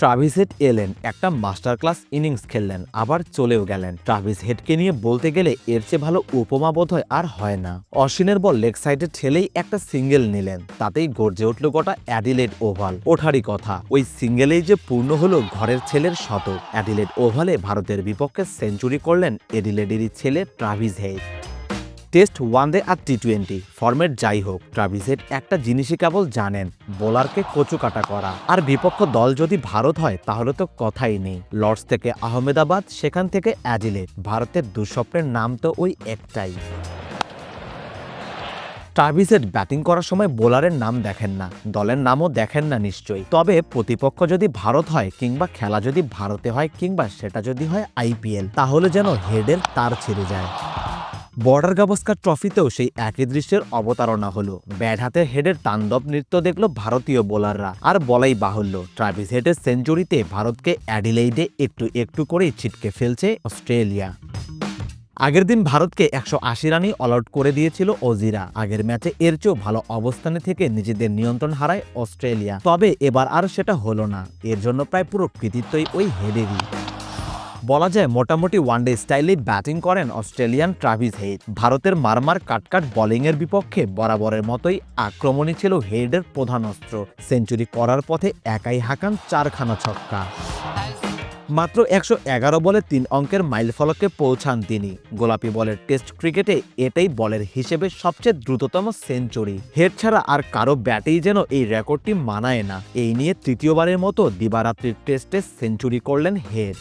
Travis head এলেন, একটা master class innings খেললেন, আবার চলেও গেলেন। ট্রাভিস হেডকে নিয়ে বলতে গেলে এর চেয়ে ভালো উপমা বোধ হয় আর হয় না। অশ্বিনের বল লেগ সাইডে ঠেলেই একটা সিঙ্গেল নিলেন, তাতেই গর্জে উঠল গোটা অ্যাডিলেড ওভাল। ওঠারই কথা, ওই সিঙ্গেলেই যে পূর্ণ হলো ঘরের ছেলের শতক। অ্যাডিলেড ওভালে ভারতের বিপক্ষে সেঞ্চুরি করলেন এডিলেডেরই ছেলে Travis Head. Test one day আর টি টোয়েন্টি ফর্মেট যাই হোক ট্রাভিসেট একটা জিনিসই কেবল জানেন, বোলারকে কচু কাটা করা। আর বিপক্ষ দল যদি ভারত হয়, তাহলে তো কথাই নেই। লর্ডস থেকে আহমেদাবাদ, সেখান থেকে অ্যাডিলেট ভারতের দুঃস্বপ্নের নাম তো ওই একটাই। ট্রাভিসেট ব্যাটিং করার সময় বোলারের নাম দেখেন না। দলের নামও দেখেন না নিশ্চয়ই। তবে প্রতিপক্ষ যদি ভারত হয়, কিংবা খেলা যদি ভারতে হয়, কিংবা সেটা যদি হয় আইপিএল তাহলে যেন হেডের তার ছেড়ে যায়। বর্ডার গাভাস্কার ট্রফিতেও সেই একই দৃশ্যের অবতারণা হলো। ব্যাট হাতে হেডের তাণ্ডব নৃত্য দেখল ভারতীয় বোলাররা। আর বলাই বাহুল্য, ট্রাভিস হেডের সেঞ্চুরিতে ভারতকে অ্যাডিলেইডে একটু একটু করেই ছিটকে ফেলছে অস্ট্রেলিয়া। আগের দিন ভারতকে একশো আশি রানই অল আউট করে দিয়েছিল অজিরা আগের ম্যাচে এর চেয়েও ভালো অবস্থানে থেকে নিজেদের নিয়ন্ত্রণ হারায় অস্ট্রেলিয়া। তবে এবার আর সেটা হলো না। এর জন্য প্রায় পুরো কৃতিত্বই ওই হেডেরই। বলা যায় মোটামুটি ওয়ানডে স্টাইলে ব্যাটিং করেন অস্ট্রেলিয়ান ট্রাভিস হেড ভারতের মারমার কাটকাট বোলিংয়ের বিপক্ষে বরাবরের মতোই আক্রমণই ছিল হেডের প্রধান অস্ত্র। সেঞ্চুরি করার পথে একাই হাঁকান চারখানা ছক্কা। মাত্র একশো এগারো বলে তিন অঙ্কের মাইল ফলকে পৌঁছান তিনি। গোলাপি বলের টেস্ট ক্রিকেটে এটাই বলের হিসেবে সবচেয়ে দ্রুততম সেঞ্চুরি হেড ছাড়া আর কারও ব্যাটেই যেন এই রেকর্ডটি মানায় না। এই নিয়ে তৃতীয়বারের মতো দিবারাত্রির টেস্টে সেঞ্চুরি করলেন হেড।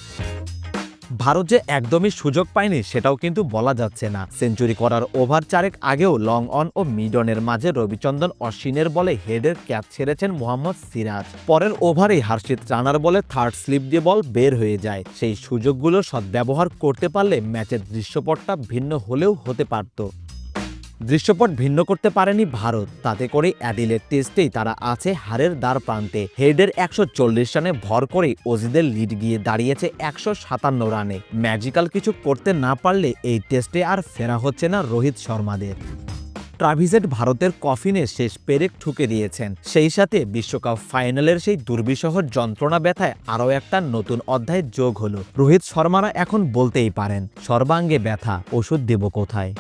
ভারত যে একদমই সুযোগ পায়নি, সেটাও কিন্তু বলা যাচ্ছে না। সেঞ্চুরি করার ওভার চারেক আগেও লং অন ও মিডনের মাঝে রবিচন্দন অশ্বিনের বলে হেডের ক্যাচ ছেড়েছেন মোহাম্মদ সিরাজ। পরের ওভারেই হার্ষিত রানার বলে থার্ড স্লিপ দিয়ে বল বের হয়ে যায়। সেই সুযোগগুলো সদ্ব্যবহার করতে পারলে ম্যাচের দৃশ্যপটটা ভিন্ন হলেও হতে পারত। দৃশ্যপট ভিন্ন করতে পারেনি ভারত। তাতে করে অ্যাডিলের টেস্টেই তারা আছে হারের দ্বার প্রান্তে। হেডের একশো চল্লিশ রানে ভর করে অজিদের লিড গিয়ে দাঁড়িয়েছে একশো সাতান্ন রানে। ম্যাজিক্যাল কিছু করতে না পারলে এই টেস্টে আর ফেরা হচ্ছে না রোহিত শর্মাদের। ট্রাভিজেট ভারতের কফিনে শেষ পেরেক ঠুকে দিয়েছেন। সেই সাথে বিশ্বকাপ ফাইনালের সেই দুর্বিষহ যন্ত্রণা ব্যথায় আরও একটা নতুন অধ্যায় যোগ হলো। রোহিত শর্মারা এখন বলতেই পারেন, সর্বাঙ্গে ব্যথা, ওষুধ দেব কোথায়?